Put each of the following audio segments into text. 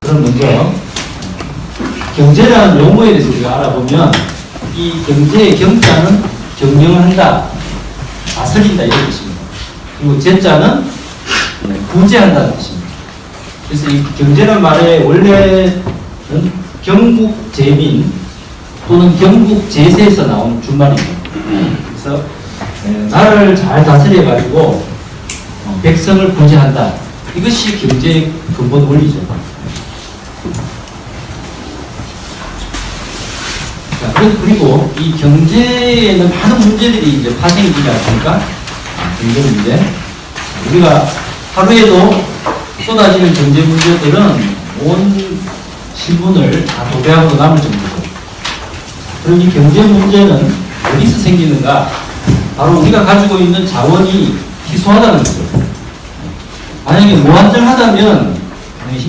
그럼 먼저 경제라는 용어에 대해서 우리가 알아보면 이 경제의 경자는 경영을 한다, 다스린다 이런 뜻입니다. 그리고 제자는 네, 구제한다는 뜻입니다. 그래서 이 경제란 말의 원래는 경국제민 또는 경국제세에서 나온 준말입니다. 그래서 네, 나라를 잘 다스려 가지고 어, 백성을 구제한다. 이것이 경제의 근본 원리죠. 자, 그- 그리고 이 경제에는 많은 문제들이 이제 파생이 되지 않습니까? 아, 경제 문제. 우리가 하루에도 쏟아지는 경제 문제들은 온 신문을 다 도배하고 남을 정도죠. 그럼 이 경제 문제는 어디서 생기는가? 바로 우리가 가지고 있는 자원이 희소하다는 거죠. 만약에 무한정하다면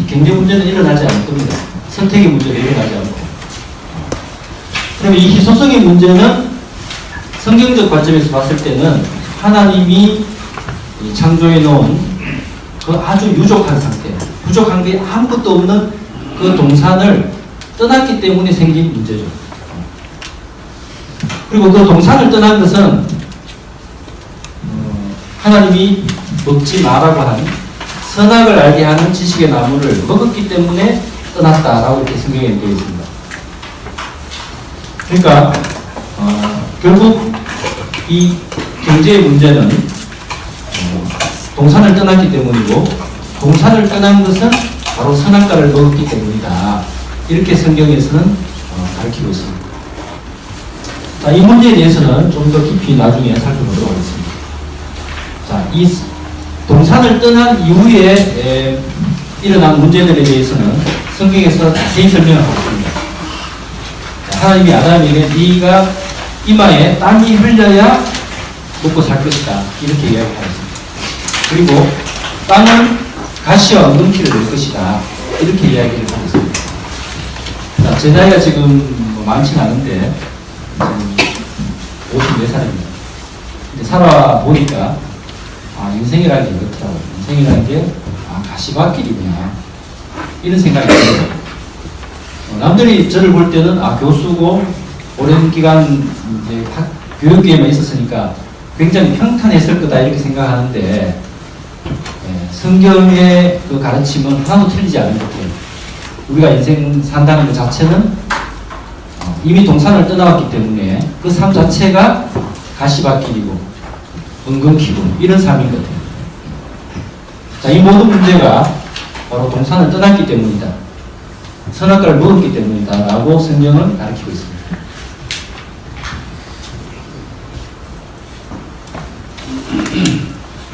경제 문제는 일어나지 않을 겁니다. 선택의 문제가 일어나지 않고. 그럼 이 희소성의 문제는 성경적 관점에서 봤을 때는 하나님이 이 창조해 놓은 그 아주 유족한 상태, 부족한 게 아무것도 없는 그 동산을 떠났기 때문에 생긴 문제죠. 그리고 그 동산을 떠난 것은 어, 하나님이 먹지 마라고 한 선악을 알게 하는 지식의 나무를 먹었기 때문에 떠났다라고 이렇게 성경에 되어 있습니다. 그러니까 어, 결국 이 경제의 문제는 어, 동산을 떠났기 때문이고 동산을 떠난 것은 바로 선악과를 먹었기 때문이다. 이렇게 성경에서는 어, 가르치고 있습니다. 자, 이 문제에 대해서는 좀 더 깊이 나중에 살펴보도록 하겠습니다. 자, 이 스- 동산을 떠난 이후에 에, 일어난 문제들에 대해서는 성경에서 자세히 설명하고 있습니다. 자, 하나님이 아담에게 네가 이마에 땀이 흘려야 먹고 살 것이다. 이렇게 이야기하였습니다. 그리고 땅은 가시와 엉겅퀴를 낼 것이다. 이렇게 이야기를 하고 있습니다. 자, 제 나이가 지금 뭐 많지는 않은데, 지금 54살입니다. 근데 살아보니까, 아, 인생이라는 게 이렇더라고요. 인생이라는 게, 아, 가시밭길이구나. 이런 생각이 들어요. 어, 남들이 저를 볼 때는, 아, 교수고, 오랜 기간 이제 학, 교육계에만 있었으니까 굉장히 평탄했을 거다. 이렇게 생각하는데, 예, 성경의 그 가르침은 하나도 틀리지 않은 것 같아요. 우리가 인생 산다는 것 자체는 어, 이미 동산을 떠나왔기 때문에 그 삶 자체가 가시밭길이고 은근키고 이런 삶인 것 같아요. 자, 이 모든 문제가 바로 동산을 떠났기 때문이다. 선악과를 먹었기 때문이다. 라고 성경은 가르치고 있습니다.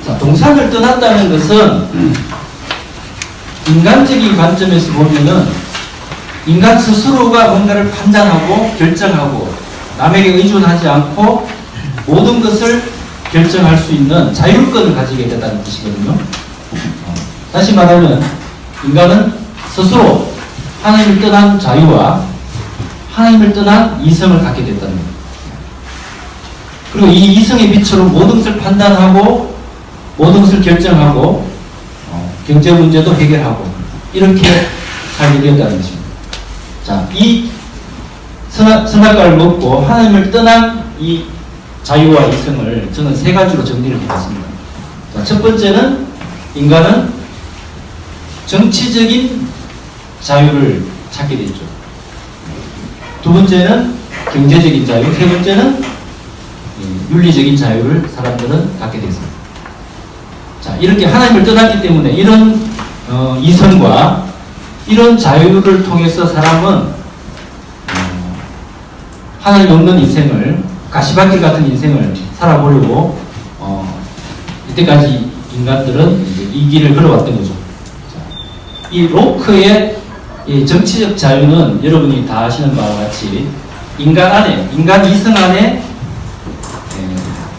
자, 동산을 떠났다는 것은 인간적인 관점에서 보면은 인간 스스로가 뭔가를 판단하고 결정하고 남에게 의존하지 않고 모든 것을 결정할 수 있는 자율권을 가지게 된다는 뜻이거든요. 어, 다시 말하면 인간은 스스로 하나님을 떠난 자유와 하나님을 떠난 이성을 갖게 됐다는 거예요. 그리고 이 이성의 빛으로 모든 것을 판단하고 모든 것을 결정하고 어, 경제 문제도 해결하고 이렇게 살게 되었다는 것입니다. 자, 이 선악, 선악과를 먹고 하나님을 떠난 이 자유와 이성을 저는 세 가지로 정리를 해봤습니다. 자, 첫 번째는 인간은 정치적인 자유를 찾게 됐죠. 두 번째는 경제적인 자유, 세 번째는 이 윤리적인 자유를 사람들은 갖게 됐습니다. 자, 이렇게 하나님을 떠났기 때문에 이런 어, 이성과 이런 자유를 통해서 사람은 어, 하나님 없는 인생을 가시밭길 같은 인생을 살아보려고 어, 이때까지 인간들은 이 길을 걸어왔던 거죠. 자, 이 로크의 이 정치적 자유는 여러분이 다 아시는 바와 같이 인간 안에 인간 이성 안에 에,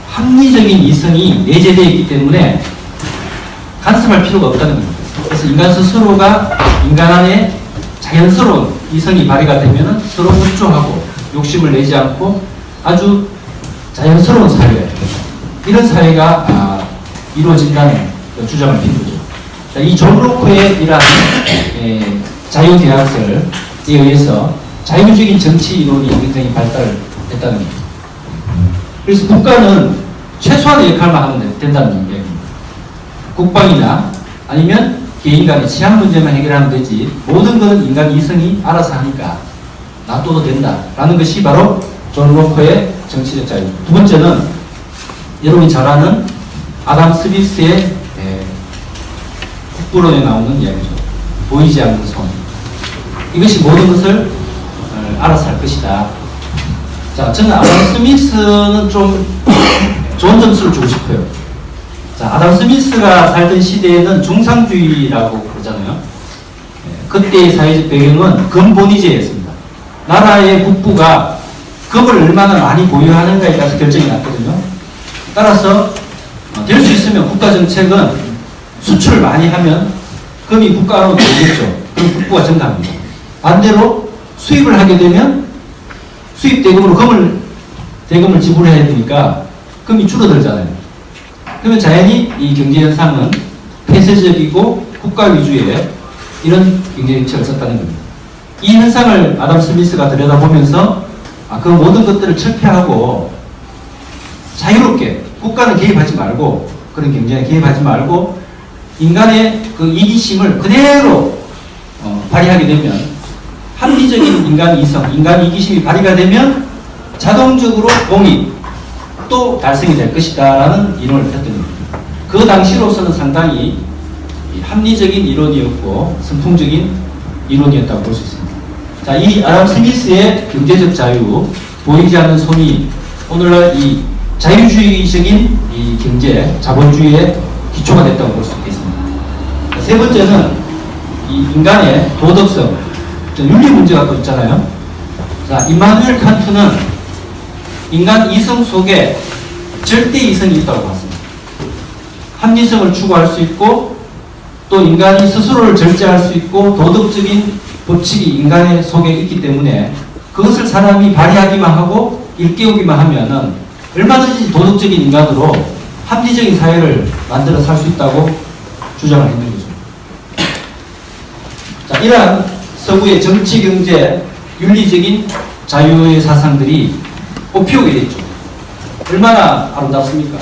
합리적인 이성이 내재되어 있기 때문에 간섭할 필요가 없다는 겁니다. 그래서 인간 스스로가 인간 안에 자연스러운 이성이 발휘가 되면 서로 협조하고 욕심을 내지 않고 아주 자연스러운 사회 이런 사회가 아, 이루어진다는 그 주장을 빈 거죠. 자, 이 존 로크의 이러한 에, 자유대학설에 의해서 자유적인 정치 이론이 굉장히 발달했다는 거죠. 그래서 국가는 최소한의 역할만 하면 된- 된다는 얘기입니다. 국방이나 아니면 개인 간의 치안 문제만 해결하면 되지 모든 것은 인간 이성이 알아서 하니까 놔둬도 된다라는 것이 바로 존 로커의 정치적 자유. 두 번째는 여러분이 잘 아는 아담 스미스의 에, 국부론에 나오는 이야기죠. 보이지 않는 손. 이것이 모든 것을 어, 알아서 할 것이다. 자, 저는 아담 스미스는 좀 좋은 점수를 주고 싶어요. 자, 아담 스미스가 살던 시대에는 중상주의라고 그러잖아요. 예, 그때의 사회적 배경은 금본위제였습니다. 나라의 국부가 금을 얼마나 많이 보유하는가에 따라서 결정이 났거든요. 따라서 될 수 있으면 국가 정책은 수출을 많이 하면 금이 국가로 들겠죠. 그럼 국부가 증가합니다. 반대로 수입을 하게 되면 수입 대금으로 금을 대금을 지불해야 되니까 금이 줄어들잖아요. 그러면 자연히 이 경제 현상은 폐쇄적이고 국가 위주의 이런 경제 정책을 썼다는 겁니다. 이 현상을 아담 스미스가 들여다보면서 아, 그 모든 것들을 철폐하고 자유롭게 국가는 개입하지 말고 그런 경제에 개입하지 말고 인간의 그 이기심을 그대로 어, 발휘하게 되면 합리적인 인간 이성, 인간 이기심이 발휘가 되면 자동적으로 공익 또 달성이 될 것이다라는 이론을 폈던 겁니다. 그 당시로서는 상당히 이 합리적인 이론이었고 선풍적인 이론이었다고 볼 수 있습니다. 자, 이 아담 스미스의 경제적 자유, 보이지 않는 손이 오늘날 이 자유주의적인 이 경제, 자본주의의 기초가 됐다고 볼 수 있겠습니다. 자, 세 번째는 이 인간의 도덕성, 저 윤리 문제가 또 있잖아요. 자, 임마누엘 칸트는 인간 이성 속에 절대 이성이 있다고 봤습니다. 합리성을 추구할 수 있고 또 인간이 스스로를 절제할 수 있고 도덕적인 법칙이 인간의 속에 있기 때문에 그것을 사람이 발휘하기만 하고 일깨우기만 하면은 얼마든지 도덕적인 인간으로 합리적인 사회를 만들어 살 수 있다고 주장을 했는 거죠. 자, 이러한 서구의 정치, 경제, 윤리적인 자유의 사상들이 꽃피우게 됐죠. 얼마나 아름답습니까?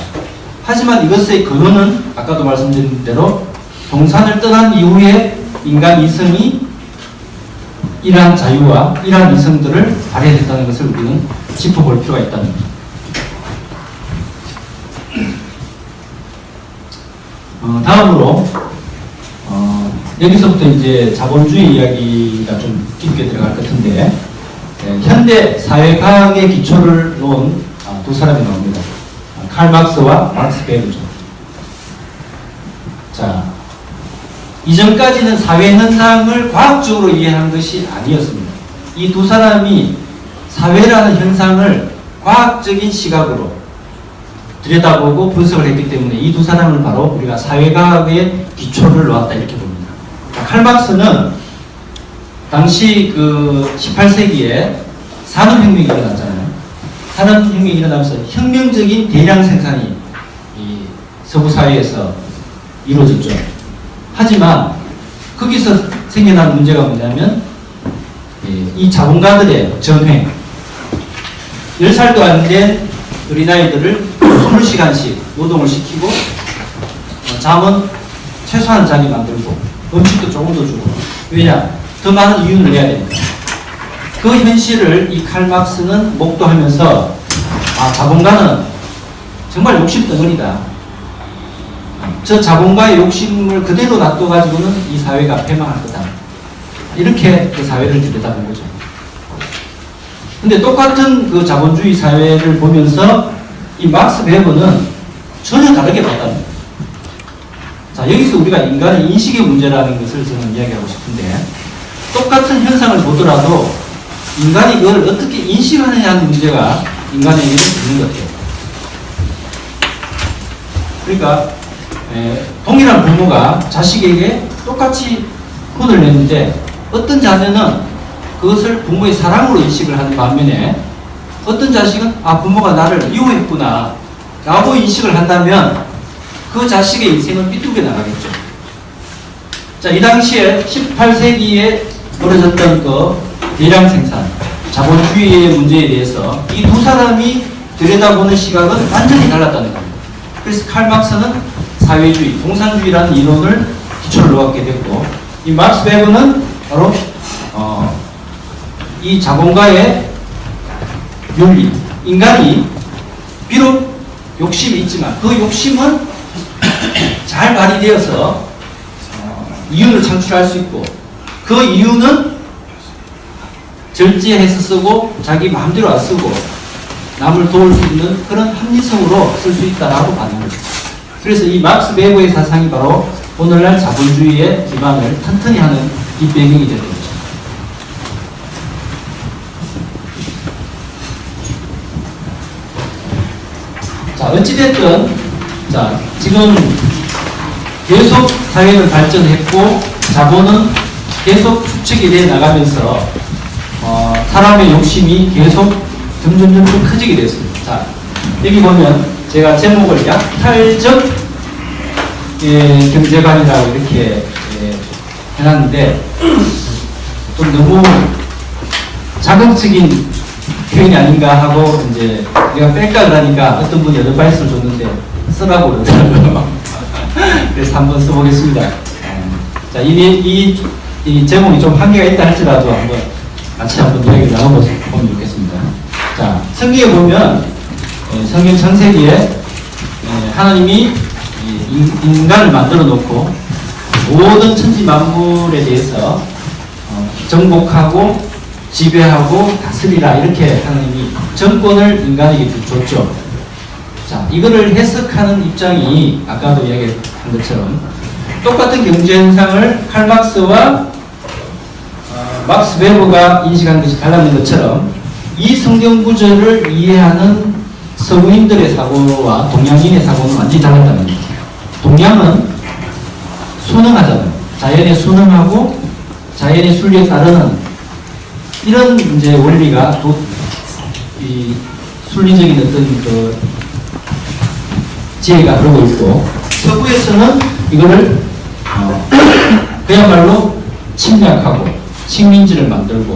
하지만 이것의 근원은 아까도 말씀드린 대로 동산을 떠난 이후에 인간 이성이 이러한 자유와 이러한 이성들을 발휘했다는 것을 우리는 짚어볼 필요가 있다는 겁니다. 어, 다음으로 어, 여기서부터 이제 자본주의 이야기가 좀 깊게 들어갈 것 같은데 예, 현대 사회과학의 기초를 놓은 아, 두 사람이 나옵니다. 아, 칼 막스와 막스 베르죠. 자, 이전까지는 사회 현상을 과학적으로 이해한 것이 아니었습니다. 이 두 사람이 사회라는 현상을 과학적인 시각으로 들여다보고 분석을 했기 때문에 이 두 사람을 바로 우리가 사회과학의 기초를 놓았다 이렇게 봅니다. 자, 칼 막스는 당시 그 18세기에 산업혁명이 일어났잖아요. 산업혁명이 일어나면서 혁명적인 대량 생산이 이 서구 사회에서 이루어졌죠. 하지만 거기서 생겨난 문제가 뭐냐면 예, 이 자본가들의 전횡. 10살도 안 된 어린아이들을 20시간씩 노동을 시키고 어, 잠은 최소한 자게 만들고 음식도 조금 더 주고. 왜냐? 더 많은 이윤을 내야 되니까 그 현실을 이 칼막스는 목도하면서 아 자본가는 정말 욕심 덩어리다 저 자본가의 욕심을 그대로 놔둬가지고는 이 사회가 패망할 거다. 이렇게 그 사회를 들여다본 거죠. 근데 똑같은 그 자본주의 사회를 보면서 이 막스 베버는 전혀 다르게 봤답니다. 자, 여기서 우리가 인간의 인식의 문제라는 것을 저는 이야기하고 싶은데, 똑같은 현상을 보더라도 인간이 그걸 어떻게 인식하느냐 하는 문제가 인간에게 있는 것 같아요. 그러니까 에, 동일한 부모가 자식에게 똑같이 혼을 냈는데 어떤 자녀는 그것을 부모의 사랑으로 인식을 하는 반면에 어떤 자식은 아 부모가 나를 미워했구나 라고 인식을 한다면 그 자식의 인생은 삐뚤게 나가겠죠. 자, 이 당시에 18세기에 벌어졌던 그 대량 생산, 자본주의의 문제에 대해서 이 두 사람이 들여다보는 시각은 완전히 달랐다는 겁니다. 그래서 칼막스는 사회주의, 공산주의라는 이론을 기초를 놓았게 됐고, 이 막스 베버는 바로 어, 이 자본가의 윤리, 인간이 비록 욕심이 있지만 그 욕심은 잘 발휘되어서 어, 이윤을 창출할 수 있고 그 이유는 절제해서 쓰고 자기 마음대로 안 쓰고 남을 도울 수 있는 그런 합리성으로 쓸 수 있다라고 봐는 거죠. 그래서 이 막스 베버의 사상이 바로 오늘날 자본주의의 기반을 튼튼히 하는 이 배경이 되는 거죠. 자, 어찌됐든, 자, 지금 계속 사회는 발전했고, 자본은 계속 축적이 돼 나가면서, 어, 사람의 욕심이 계속 점점 점 점 커지게 됐습니다. 자, 여기 보면 제가 제목을 약탈적 예, 경제관이라고 이렇게 예, 해놨는데, 좀 너무 자극적인 표현이 아닌가 하고 이제 내가 뺄까 그러니까 어떤 분이 어드바이스를 줬는데 쓰라고 그러더라고요. 그래서 한번 써보겠습니다. 음, 자, 이, 이, 이 제목이 좀 한계가 있다 할지라도 한번 같이 한번 이야기를 나눠보면 좋겠습니다. 자, 성경에 보면 예, 성경 창세기에 예, 하나님이 인간을 만들어 놓고 모든 천지 만물에 대해서 어, 정복하고 지배하고 다스리라 이렇게 하나님이 정권을 인간에게 주- 줬죠. 자, 이거를 해석하는 입장이 아까도 이야기한 것처럼 똑같은 경제 현상을 칼막스와 어, 막스 베버가 인식한 것이 달랐는 것처럼 이 성경 구절을 이해하는 서구인들의 사고와 동양인의 사고는 완전히 달랐다는 거죠. 동양은 순응하잖아요. 자연에 순응하고 자연의 순리에 따르는 이런 이제 원리가 도, 이 순리적인 어떤 그 지혜가 그러고 있고 서구에서는 이거를 어, 그야말로 침략하고 식민지를 만들고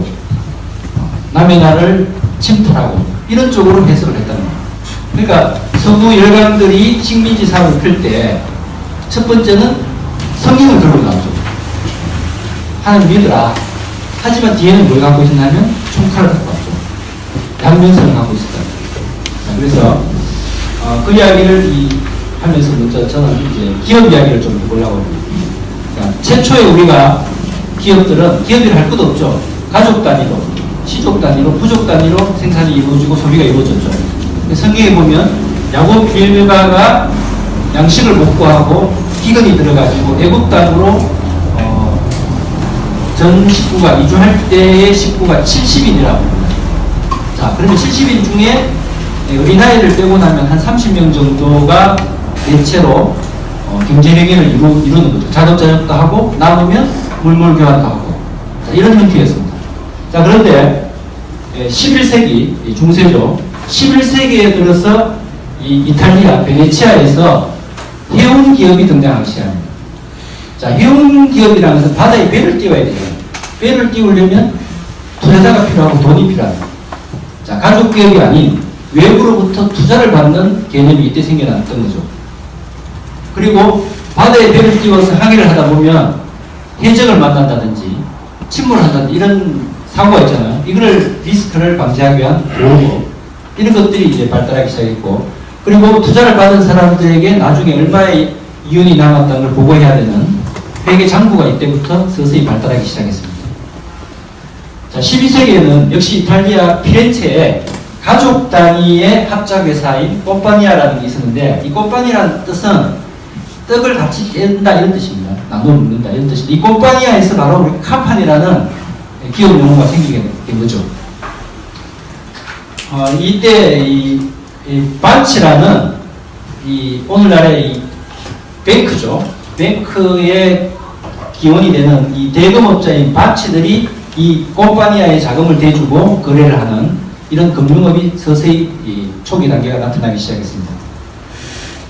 어, 남의 나라를 침탈하고 이런 쪽으로 해석을 했다는 거예요. 그러니까 서구 열강들이 식민지 사업을 필때첫 번째는 성경을 들고 나오죠. 하나님 믿으라. 하지만 뒤에는 뭘 갖고 있었냐면 총칼을 갖고 왔죠. 양면성을 갖고 있었다. 자, 그래서 어, 그 이야기를 이, 하면서 먼저 저는 이제 기업 이야기를 좀 해보려고 합니다. 그러니까 최초에 우리가 기업들은 기업이 할 것도 없죠. 가족 단위로, 시족 단위로, 부족 단위로 생산이 이루어지고 소비가 이루어졌죠. 성경에 보면 야곱 일가가 양식을 먹고 하고 기근이 들어가지고 애국 땅으로 어, 전 식구가 이주할 때의 식구가 70인이라고 자, 그러면 70인 중에 어린아이를 빼고 나면 한 30명 정도가 대체로 어, 경제행위를 이루, 이루는 거죠. 자급자족도 하고 남으면 물물교환도 하고 자, 이런 형태였습니다. 자, 그런데 11세기 중세죠. 11세기에 들어서 이 이탈리아 베네치아에서 해운 기업이 등장하기 시작합니다. 자, 해운 기업이라는 것은 바다에 배를 띄워야 되잖아요. 배를 띄우려면 투자자가 필요하고 돈이 필요합니다. 자, 가족 기업이 아닌 외부로부터 투자를 받는 개념이 이때 생겨났던 거죠. 그리고 바다에 배를 띄워서 항해를 하다 보면 해적을 만난다든지 침몰을 한다든지 이런 사고가 있잖아요. 이거를 리스크를 방지하기 위한 보호법 이런 것들이 이제 발달하기 시작했고 그리고 투자를 받은 사람들에게 나중에 얼마의 이윤이 남았다는 걸 보고해야 되는 회계 장부가 이때부터 서서히 발달하기 시작했습니다. 자, 12세기에는 역시 이탈리아 피렌체에 가족 단위의 합작회사인 꽃바니아라는 게 있었는데 이 꽃바니라는 뜻은 떡을 같이 뗀다 이런 뜻입니다. 나눠 먹는다 이런 뜻입니다. 이 꽃바니아에서 바로 우리 카판이라는 기업 용어가 생기게 된 거죠. 어, 이때 이, 이 반치라는 이 오늘날의 이 뱅크죠. 뱅크의 기원이 되는 이 대금업자인 바치들이 이 콤파니아에 자금을 대주고 거래를 하는 이런 금융업이 서서히 이 초기 단계가 나타나기 시작했습니다.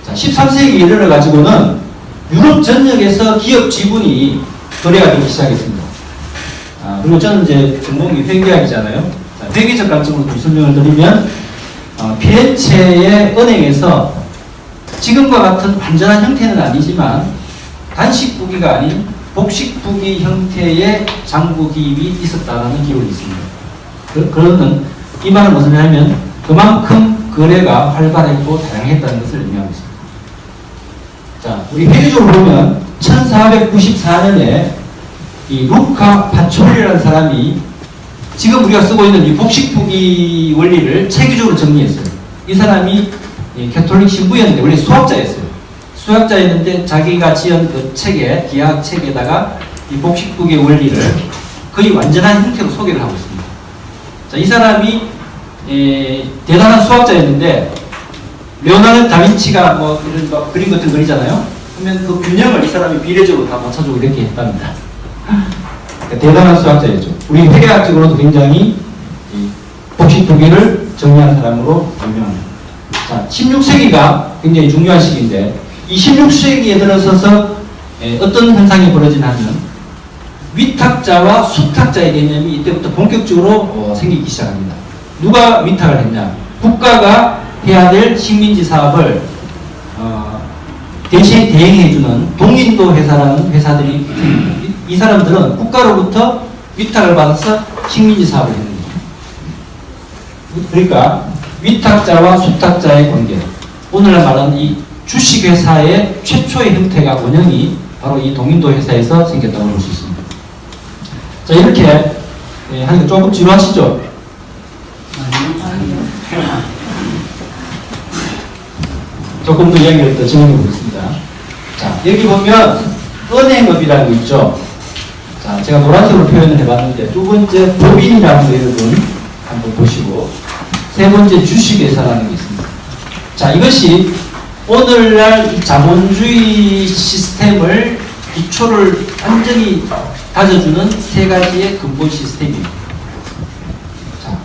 자, 13세기 이르러 가지고는 유럽 전역에서 기업 지분이 거래가 되기 시작했습니다. 아, 그리고 저는 이제 전공이 회계학이잖아요. 자, 회계적 관점으로 좀 설명을 드리면 어, 피렌체의 은행에서 지금과 같은 완전한 형태는 아니지만 단식부기가 아닌 복식부기 형태의 장부 기입이 있었다는 기록이 있습니다. 그, 그러는 이 말은 무슨 말이냐면 그만큼 거래가 활발했고 다양했다는 것을 의미하고 있습니다. 자, 우리 회계적으로 보면 1494년에 이 루카 파촐리라는 사람이 지금 우리가 쓰고 있는 이 복식부기 원리를 체계적으로 정리했어요. 이 사람이 이 캐톨릭 신부였는데 원래 수학자였어요. 수학자였는데 자기가 지은 그 책에 기하학 책에다가 이 복식부기 원리를 거의 완전한 형태로 소개를 하고 있습니다. 자, 이 사람이 에, 대단한 수학자였는데 레오나르도 다빈치가 뭐 이런 뭐 그림 같은 그리잖아요. 그러면 그 균형을 이 사람이 비례적으로 다 맞춰주고 이렇게 했답니다. 그러니까 대단한 수학자였죠. 우리 회계학적으로도 굉장히 이 복식부기를 정리한 사람으로 유명합니다. 자, 16세기가 굉장히 중요한 시기인데 이 16세기에 들어서서 에, 어떤 현상이 벌어지냐면 위탁자와 수탁자의 개념이 이때부터 본격적으로 어, 생기기 시작합니다. 누가 위탁을 했냐? 국가가 해야 될 식민지 사업을 어, 대신 대행해주는 동인도 회사라는 회사들이 생깁니다. 이, 이 사람들은 국가로부터 위탁을 받아서 식민지 사업을 했는 거죠. 그러니까 위탁자와 수탁자의 관계. 오늘날 말하는 이 주식회사의 최초의 형태가 원형이 바로 이 동인도 회사에서 생겼다고 볼 수 있습니다. 자, 이렇게 예, 하니까 조금 지루하시죠? 조금 더 이야기를 더 진행해 보겠습니다. 자, 여기 보면 은행업이라는 거 있죠? 자, 제가 노란색으로 표현을 해봤는데 두 번째 법인이라는 거 여러분 한번 보시고 세 번째 주식회사라는 게 있습니다. 자, 이것이 오늘날 이 자본주의 시스템을 기초를 완전히 다져주는 세 가지의 근본 시스템입니다. 자,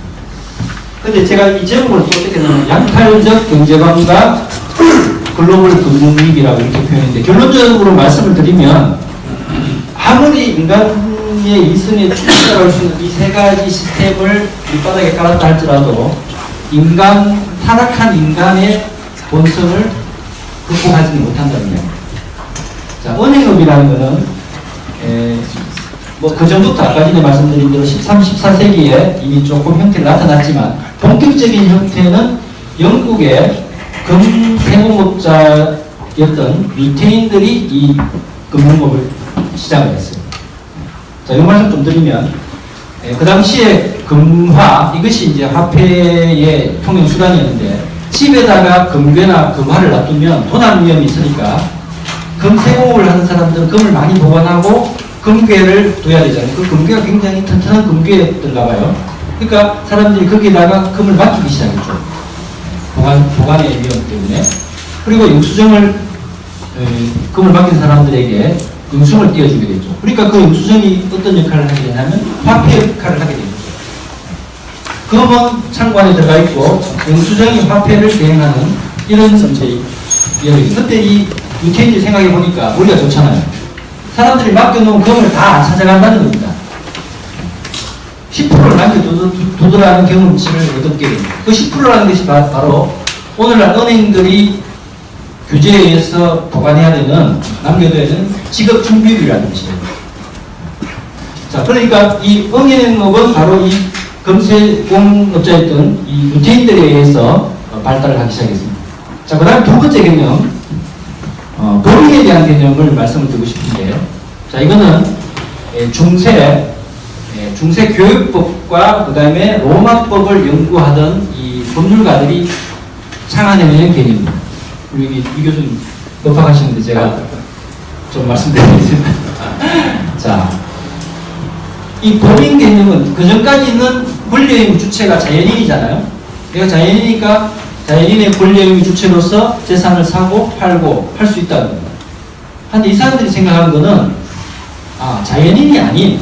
근데 제가 이 제목을 또 어떻게 하냐면 양탈적 경제관과 글로벌 금융위기라고 이렇게 표현했는데 결론적으로 말씀을 드리면 아무리 인간의 이승에 충실할 수 있는 이 세 가지 시스템을 밑바닥에 깔았다 할지라도 인간 타락한 인간의 본성을 못한다는 이야기입니다. 자, 은행업이라는 것은 뭐그 전부터 아까 전에 말씀드린 대로 13, 14세기에 이미 조금 형태가 나타났지만 본격적인 형태는 영국의 금세공업자였던 유태인들이 이 금융업을 시작을 했어요. 자, 이 말씀 좀 드리면 예, 그 당시에 금화 이것이 이제 화폐의 통행 수단이었는데 집에다가 금괴나 금화를 놔두면 도난 위험이 있으니까 금세공업을 하는 사람들은 금을 많이 보관하고 금괴를 둬야 되잖아요. 그 금괴가 굉장히 튼튼한 금괴였던가 봐요. 그러니까 사람들이 거기다가 금을 맡기기 시작했죠. 보관, 보관의 위험 때문에. 그리고 영수증을, 에, 금을 맡긴 사람들에게 영수증을 띄워주게 되죠. 그러니까 그 영수증이 어떤 역할을 하게 되냐면 화폐 역할을 하게 됩니다. 금은 창고 안에 들어가 있고 영수증이 화폐를 대행하는 이런 이야기. 그때 이 유태인들이 생각해 보니까 우리가 좋잖아요. 사람들이 맡겨놓은 금을 다 안 찾아간다는 겁니다. 10%를 남겨두더라는 경험치를 얻게 됩니다. 그 10%라는 것이 바, 로 오늘날 은행들이 규제에 의해서 보관해야 되는, 남겨둬야 되는 직업 준비율이라는 것이에요. 자, 그러니까 이 은행업은 바로 이 검세공업자였던 이 유태인들에 의해서 어, 발달을 하기 시작했습니다. 자, 그 다음 두 번째 개념, 어, 법인에 대한 개념을 말씀을 드리고 싶은데, 자, 이거는 예, 중세, 예, 중세 교육법과 그 다음에 로마법을 연구하던 이 법률가들이 창안해낸 개념입니다. 우리 이, 이 교수님 법학하시는데 제가 좀 말씀드리겠습니다. 자, 이 법인 개념은 그 전까지는 권리의무 주체가 자연인이잖아요. 내가 자연이니까 자연인의 권리의무 주체로서 재산을 사고 팔고 할 수 있다는 겁니다. 근데 이 사람들이 생각하는 거는 아 자연인이 아닌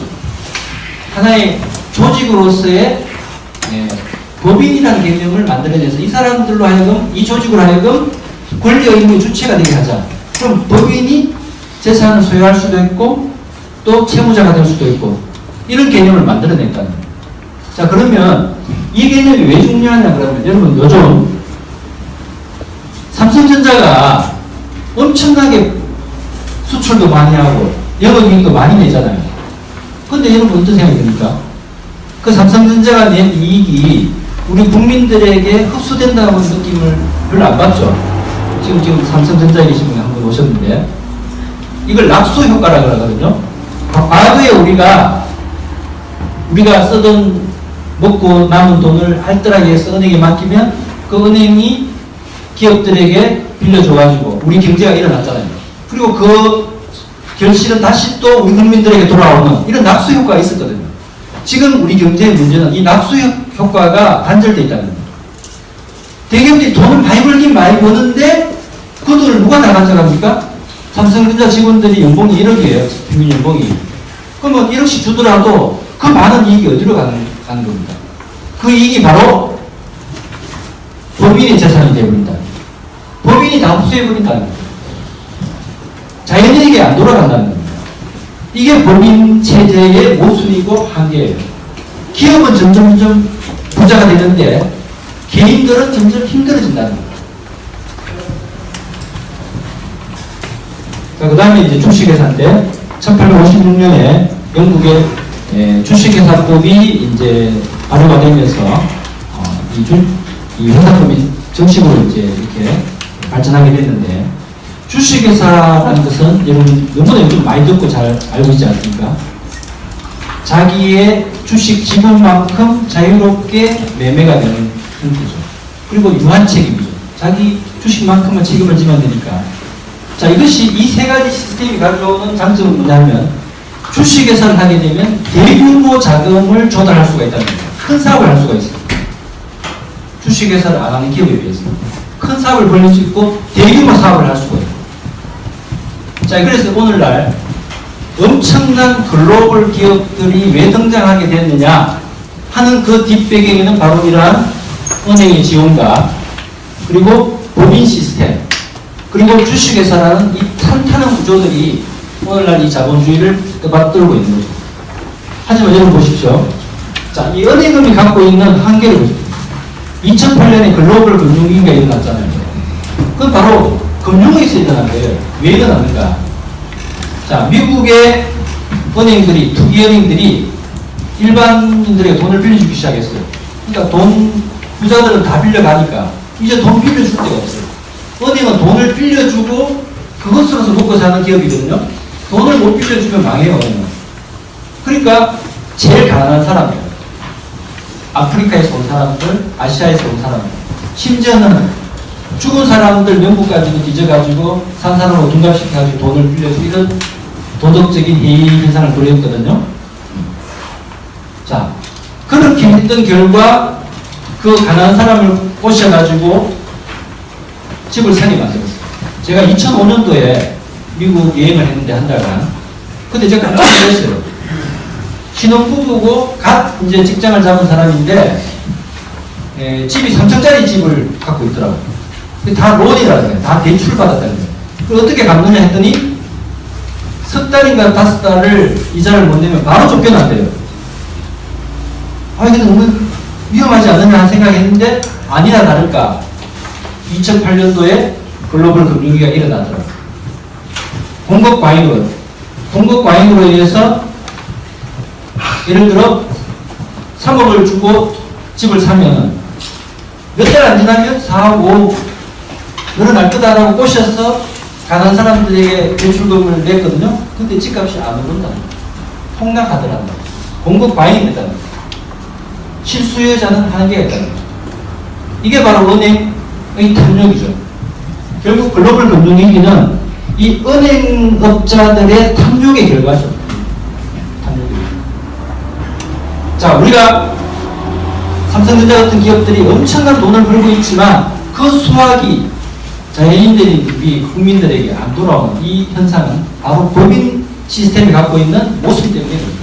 하나의 조직으로서의 예, 법인이라는 개념을 만들어내서 이 사람들로 하여금 이 조직으로 하여금 권리 의무의 주체가 되게 하자. 그럼 법인이 재산을 소유할 수도 있고 또 채무자가 될 수도 있고 이런 개념을 만들어냈다는 거예요. 자 그러면 이 개념이 왜 중요하냐 그러면 여러분 요즘 삼성전자가 엄청나게 수출도 많이 하고 영업이익도 많이 내잖아요. 근데 여러분 어떤 생각이 듭니까? 그 삼성전자가 낸 이익이 우리 국민들에게 흡수된다는 느낌을 별로 안 받죠. 지금 지금 삼성전자에 계신 분이 한 분 오셨는데 이걸 낙수 효과라 그러거든요. 과거에 우리가 우리가 쓰던 먹고 남은 돈을 알뜰하게 해서 은행에 맡기면 그 은행이 기업들에게 빌려줘가지고 우리 경제가 일어났잖아요. 그리고 그 결실은 다시 또 우리 국민들에게 돌아오는 이런 낙수 효과가 있었거든요. 지금 우리 경제의 문제는 이 낙수 효과가 단절되어 있다는. 대기업들이 돈을 많이 벌긴 많이 버는데 그 돈을 누가 다 가져갑니까? 삼성전자 직원들이 연봉이 1억이에요. 평균 연봉이. 그러면 1억씩 주더라도 그 많은 이익이 어디로 가는, 가는 겁니까? 그 이익이 바로 법인의 재산이 되어버린다. 법인이 다 흡수해버린다는 거예요. 자연인에게 안 돌아간다는 겁니다. 이게 법인 체제의 모순이고 한계예요. 기업은 점점 점 부자가 되는데 개인들은 점점 힘들어진다는 거예요. 자, 그 다음에 이제 주식회사인데 1856년에 영국의 예, 주식회사법이 이제 발효가 되면서 어, 이, 주, 이 회사법이 정식으로 이제 이렇게 발전하게 됐는데 주식회사라는 것은 여러분 너무나 요즘 많이 듣고 잘 알고 있지 않습니까? 자기의 주식 지분만큼 자유롭게 매매가 되는 형태죠. 그리고 유한 책임이죠. 자기 주식만큼은 책임을 지면 되니까. 자, 이것이 이 세 가지 시스템이 가져오는 장점은 뭐냐면 주식 회사를 하게 되면 대규모 자금을 조달할 수가 있다는 거예요. 큰 사업을 할 수가 있어요. 주식 회사를 안 하는 기업에 비해서. 큰 사업을 벌릴 수 있고 대규모 사업을 할 수가 있고. 자, 그래서 오늘날 엄청난 글로벌 기업들이 왜 등장하게 됐느냐 하는 그 뒷배경에는 바로 이러한 은행의 지원과 그리고 법인 시스템 그리고 주식회사라는 이 탄탄한 구조들이 오늘날 이 자본주의를 떠받들고 있는 거죠. 하지만 여러분 보십시오. 자, 이 은행금이 갖고 있는 한계를 보십시오. 2008년에 글로벌 금융위기가 일어났잖아요. 그건 바로 금융에서 일어난 거예요. 왜 일어났는가? 자, 미국의 은행들이, 투기은행들이 일반인들에게 돈을 빌려주기 시작했어요. 그러니까 돈, 부자들은 다 빌려가니까 이제 돈 빌려줄 데가 없어요. 은행은 돈을 빌려주고 그것으로서 먹고 사는 기업이거든요. 돈을 못 빌려주면 망해요, 은행은. 그러니까 제일 가난한 사람들, 아프리카에서 온 사람들, 아시아에서 온 사람들, 심지어는 죽은 사람들 명부까지도 뒤져가지고 산 사람으로 둔갑시켜가지고 돈을 빌려주고 이런 도덕적인 해이 현상을 벌였거든요. 자, 그렇게 했던 결과 그 가난한 사람을 꼬셔가지고 집을 사게 만들었어요. 제가 2005년도에 미국 여행을 했는데 한 달간. 근데 제가 깜짝 놀랐어요. 신혼부부고 갓 이제 직장을 잡은 사람인데 에, 집이 3층짜리 집을 갖고 있더라고요. 다 론이라는 거예요. 다 대출 받았다는 거예요. 어떻게 갚느냐 했더니 석 달인가 다섯 달을 이자를 못 내면 바로 쫓겨난대요. 아, 이게 너무 위험하지 않느냐 생각했는데 아니나 다를까 2008년도에 글로벌 금융위기가 일어나더라고요. 공급 과잉으로 공급 과잉으로 인해서 예를 들어 3억을 주고 집을 사면 몇 달 안 지나면 4억, 5억 늘어날 거다라고 꼬셔서 가난 사람들에게 대출금을 냈거든요. 근데 집값이 안 오른다. 폭락하더라고요. 공급 과잉이 됐다는. 실수요자는 한계가 있다는. 이게 바로 은행의 탐욕이죠. 결국 글로벌 금융위기는 이 은행업자들의 탐욕의 결과죠. 자, 우리가 삼성전자 같은 기업들이 엄청난 돈을 벌고 있지만 그 수확이 자연인들이 우리 국민들에게 안 돌아오는 이 현상은 바로 법인 시스템이 갖고 있는 모습 때문에 그렇습니다.